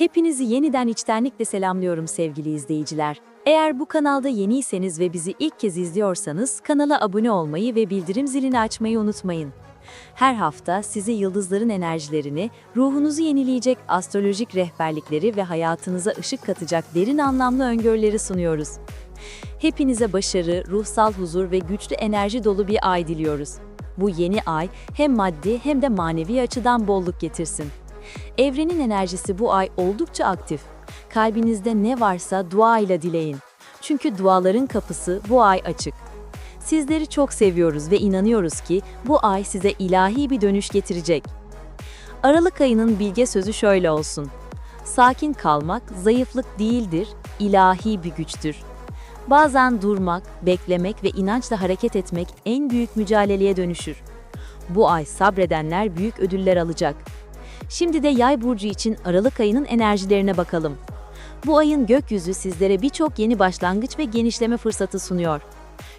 Hepinizi yeniden içtenlikle selamlıyorum sevgili izleyiciler. Eğer bu kanalda yeniyseniz ve bizi ilk kez izliyorsanız kanala abone olmayı ve bildirim zilini açmayı unutmayın. Her hafta size yıldızların enerjilerini, ruhunuzu yenileyecek astrolojik rehberlikleri ve hayatınıza ışık katacak derin anlamlı öngörüleri sunuyoruz. Hepinize başarı, ruhsal huzur ve güçlü enerji dolu bir ay diliyoruz. Bu yeni ay hem maddi hem de manevi açıdan bolluk getirsin. Evrenin enerjisi bu ay oldukça aktif. Kalbinizde ne varsa dua ile dileyin. Çünkü duaların kapısı bu ay açık. Sizleri çok seviyoruz ve inanıyoruz ki bu ay size ilahi bir dönüş getirecek. Aralık ayının bilge sözü şöyle olsun. Sakin kalmak zayıflık değildir, ilahi bir güçtür. Bazen durmak, beklemek ve inançla hareket etmek en büyük mücadeleye dönüşür. Bu ay sabredenler büyük ödüller alacak. Şimdi de Yay burcu için Aralık ayının enerjilerine bakalım. Bu ayın gökyüzü sizlere birçok yeni başlangıç ve genişleme fırsatı sunuyor.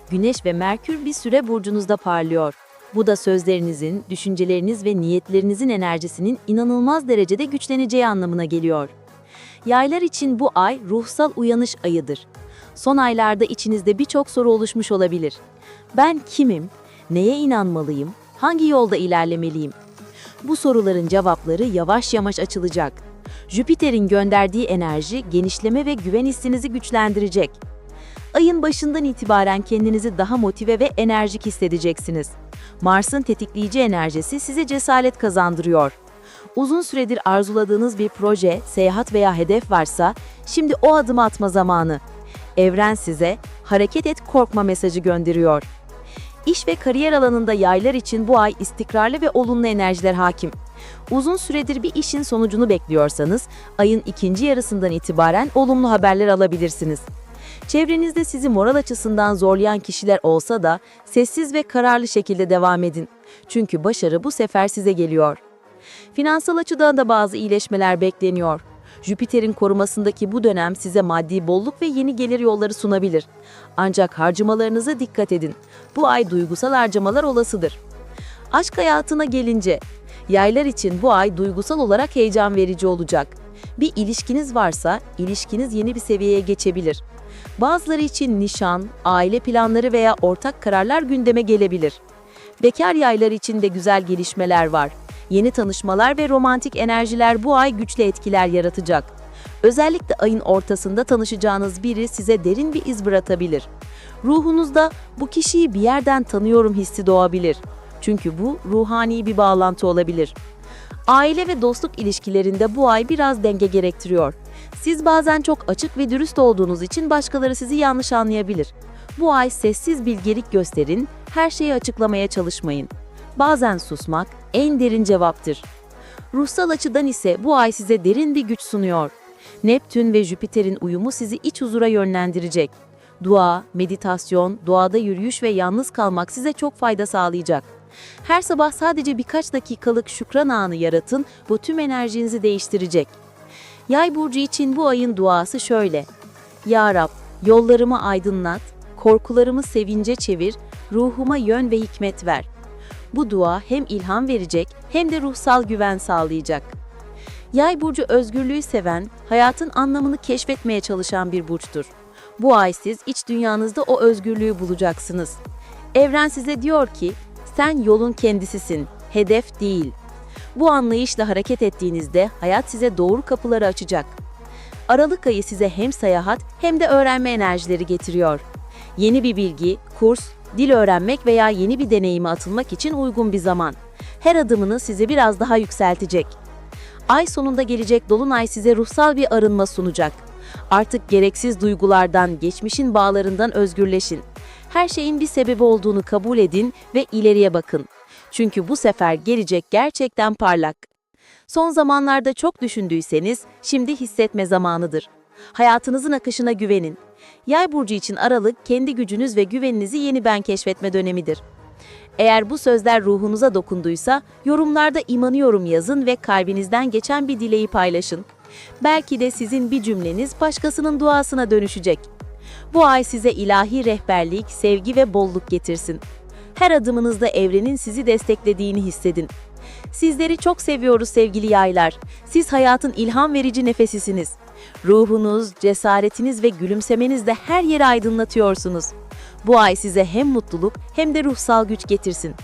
Güneş ve Merkür bir süre burcunuzda parlıyor. Bu da sözlerinizin, düşünceleriniz ve niyetlerinizin enerjisinin inanılmaz derecede güçleneceği anlamına geliyor. Yaylar için bu ay ruhsal uyanış ayıdır. Son aylarda içinizde birçok soru oluşmuş olabilir. Ben kimim? Neye inanmalıyım? Hangi yolda ilerlemeliyim? Bu soruların cevapları yavaş yavaş açılacak. Jüpiter'in gönderdiği enerji genişleme ve güven hissinizi güçlendirecek. Ayın başından itibaren kendinizi daha motive ve enerjik hissedeceksiniz. Mars'ın tetikleyici enerjisi size cesaret kazandırıyor. Uzun süredir arzuladığınız bir proje, seyahat veya hedef varsa şimdi o adımı atma zamanı. Evren size hareket et korkma mesajı gönderiyor. İş ve kariyer alanında yaylar için bu ay istikrarlı ve olumlu enerjiler hakim. Uzun süredir bir işin sonucunu bekliyorsanız, ayın ikinci yarısından itibaren olumlu haberler alabilirsiniz. Çevrenizde sizi moral açısından zorlayan kişiler olsa da sessiz ve kararlı şekilde devam edin. Çünkü başarı bu sefer size geliyor. Finansal açıdan da bazı iyileşmeler bekleniyor. Jüpiter'in korumasındaki bu dönem size maddi bolluk ve yeni gelir yolları sunabilir. Ancak harcamalarınıza dikkat edin. Bu ay duygusal harcamalar olasıdır. Aşk hayatına gelince, yaylar için bu ay duygusal olarak heyecan verici olacak. Bir ilişkiniz varsa, ilişkiniz yeni bir seviyeye geçebilir. Bazıları için nişan, aile planları veya ortak kararlar gündeme gelebilir. Bekar yaylar için de güzel gelişmeler var. Yeni tanışmalar ve romantik enerjiler bu ay güçlü etkiler yaratacak. Özellikle ayın ortasında tanışacağınız biri size derin bir iz bırakabilir. Ruhunuzda bu kişiyi bir yerden tanıyorum hissi doğabilir. Çünkü bu ruhani bir bağlantı olabilir. Aile ve dostluk ilişkilerinde bu ay biraz denge gerektiriyor. Siz bazen çok açık ve dürüst olduğunuz için başkaları sizi yanlış anlayabilir. Bu ay sessiz bilgelik gösterin, her şeyi açıklamaya çalışmayın. Bazen susmak en derin cevaptır. Ruhsal açıdan ise bu ay size derin bir güç sunuyor. Neptün ve Jüpiter'in uyumu sizi iç huzura yönlendirecek. Dua, meditasyon, doğada yürüyüş ve yalnız kalmak size çok fayda sağlayacak. Her sabah sadece birkaç dakikalık şükran anı yaratın, bu tüm enerjinizi değiştirecek. Yay burcu için bu ayın duası şöyle. Ya Rab, yollarımı aydınlat, korkularımı sevince çevir, ruhuma yön ve hikmet ver. Bu dua hem ilham verecek hem de ruhsal güven sağlayacak. Yay burcu özgürlüğü seven, hayatın anlamını keşfetmeye çalışan bir burçtur. Bu ay siz iç dünyanızda o özgürlüğü bulacaksınız. Evren size diyor ki, sen yolun kendisisin, hedef değil. Bu anlayışla hareket ettiğinizde hayat size doğru kapıları açacak. Aralık ayı size hem seyahat hem de öğrenme enerjileri getiriyor. Yeni bir bilgi, kurs, dil öğrenmek veya yeni bir deneyime atılmak için uygun bir zaman. Her adımını size biraz daha yükseltecek. Ay sonunda gelecek dolunay size ruhsal bir arınma sunacak. Artık gereksiz duygulardan, geçmişin bağlarından özgürleşin. Her şeyin bir sebebi olduğunu kabul edin ve ileriye bakın. Çünkü bu sefer gelecek gerçekten parlak. Son zamanlarda çok düşündüyseniz şimdi hissetme zamanıdır. Hayatınızın akışına güvenin. Yay burcu için Aralık kendi gücünüz ve güveninizi yeniden keşfetme dönemidir. Eğer bu sözler ruhunuza dokunduysa yorumlarda imanıyorum yazın ve kalbinizden geçen bir dileği paylaşın. Belki de sizin bir cümleniz başkasının duasına dönüşecek. Bu ay size ilahi rehberlik, sevgi ve bolluk getirsin. Her adımınızda evrenin sizi desteklediğini hissedin. Sizleri çok seviyoruz sevgili yaylar. Siz hayatın ilham verici nefesisiniz. Ruhunuz, cesaretiniz ve gülümsemenizle her yeri aydınlatıyorsunuz. Bu ay size hem mutluluk hem de ruhsal güç getirsin.